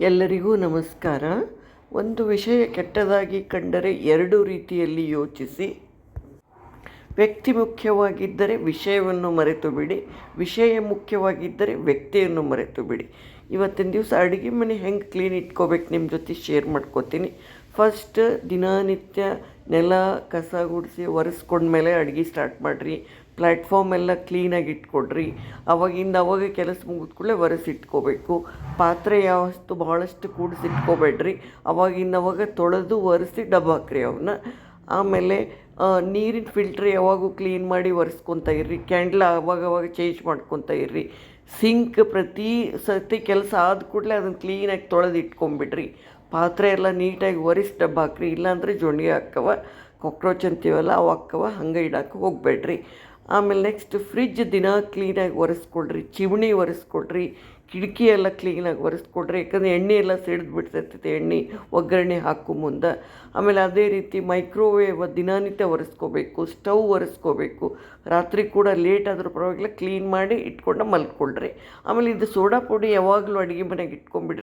ಎಲ್ಲರಿಗೂ ನಮಸ್ಕಾರ. ಒಂದು ವಿಷಯ ಕೆಟ್ಟದಾಗಿ ಕಂಡರೆ ಎರಡು ರೀತಿಯಲ್ಲಿ ಯೋಚಿಸಿ. ವ್ಯಕ್ತಿ ಮುಖ್ಯವಾಗಿದ್ದರೆ ವಿಷಯವನ್ನು ಮರೆತು ಬಿಡಿ ವಿಷಯ ಮುಖ್ಯವಾಗಿದ್ದರೆ ವ್ಯಕ್ತಿಯನ್ನು ಮರೆತು ಬಿಡಿ ಇವತ್ತಿನ ದಿವಸ ಅಡುಗೆ ಮನೆ ಹೆಂಗೆ ಕ್ಲೀನ್ ಇಟ್ಕೋಬೇಕು ನಿಮ್ಮ ಜೊತೆ ಶೇರ್ ಮಾಡ್ಕೋತೀನಿ. ಫಸ್ಟ್ ದಿನನಿತ್ಯ ನೆಲ, ಕಸ ಗುಡಿಸಿ ಒರೆಸ್ಕೊಂಡ್ಮೇಲೆ ಅಡುಗೆ ಸ್ಟಾರ್ಟ್ ಮಾಡಿರಿ. ಪ್ಲ್ಯಾಟ್ಫಾರ್ಮ್ ಎಲ್ಲ ಕ್ಲೀನಾಗಿ ಇಟ್ಕೊಡ್ರಿ. ಅವಾಗಿಂದ ಅವಾಗ ಕೆಲಸ ಮುಗಿದ ಕೂಡಲೇ ಒರೆಸಿಟ್ಕೋಬೇಕು ಪಾತ್ರೆ ಯಾವತ್ತು ಭಾಳಷ್ಟು ಕೂಡಿಸಿ ಇಟ್ಕೋಬೇಡ್ರಿ. ಅವಾಗಿಂದ ಅವಾಗ ತೊಳೆದು ಒರೆಸಿ ಡಬ್ಬ ಹಾಕ್ರಿ ಅವನ್ನ ಆಮೇಲೆ ನೀರಿನ ಫಿಲ್ಟ್ರ್ ಯಾವಾಗೂ ಕ್ಲೀನ್ ಮಾಡಿ ಒರೆಸ್ಕೊತ ಇರ್ರಿ. ಕ್ಯಾಂಡ್ಲ್ ಅವಾಗ ಅವಾಗ ಚೇಂಜ್ ಮಾಡ್ಕೊತ ಇರ್ರಿ. ಸಿಂಕ್ ಪ್ರತಿ ಸರ್ತಿ ಕೆಲಸ ಆದ ಕೂಡಲೇ ಅದನ್ನು ಕ್ಲೀನಾಗಿ ತೊಳೆದು ಇಟ್ಕೊಂಬಿಡ್ರಿ ಪಾತ್ರೆ ಎಲ್ಲ ನೀಟಾಗಿ ಒರೆಸಿ ಡಬ್ಬ ಹಾಕ್ರಿ ಇಲ್ಲಾಂದರೆ ಜೊಂಡಿ ಹಾಕವ, ಕಾಕ್ರೋಚ್ ಅಂತೀವಲ್ಲ, ಅವು ಹಾಕವ, ಹಂಗೆ ಇಡಕ್ಕೆ ಹೋಗಬೇಡ್ರಿ. ಆಮೇಲೆ ನೆಕ್ಸ್ಟ್ ಫ್ರಿಜ್ ದಿನ ಕ್ಲೀನಾಗಿ ಒರೆಸ್ಕೊಳ್ರಿ ಚಿಮಣಿ ಒರೆಸ್ಕೊಡ್ರಿ ಕಿಟಕಿ ಎಲ್ಲ ಕ್ಲೀನಾಗಿ ಒರೆಸ್ಕೊಡ್ರಿ ಯಾಕಂದರೆ ಎಣ್ಣೆ ಎಲ್ಲ ಸಿಡ್ದು ಬಿಡ್ತೈತೆ ಎಣ್ಣೆ, ಒಗ್ಗರಣೆ ಹಾಕೋ ಮುಂದೆ. ಆಮೇಲೆ ಅದೇ ರೀತಿ ಮೈಕ್ರೋವೇವ್ ದಿನನಿತ್ಯ ಒರೆಸ್ಕೋಬೇಕು ಸ್ಟವ್ ಒರೆಸ್ಕೋಬೇಕು, ರಾತ್ರಿ ಕೂಡ ಲೇಟ್ ಆದರೂ ಪರವಾಗಿಲ್ಲ ಕ್ಲೀನ್ ಮಾಡಿ ಇಟ್ಕೊಂಡು ಮಲ್ಕೊಳ್ರಿ. ಆಮೇಲೆ ಇದು ಸೋಡಾ ಪುಡಿ ಯಾವಾಗಲೂ ಅಡುಗೆ ಮನೆಗೆ ಇಟ್ಕೊಂಬಿಡ್ರಿ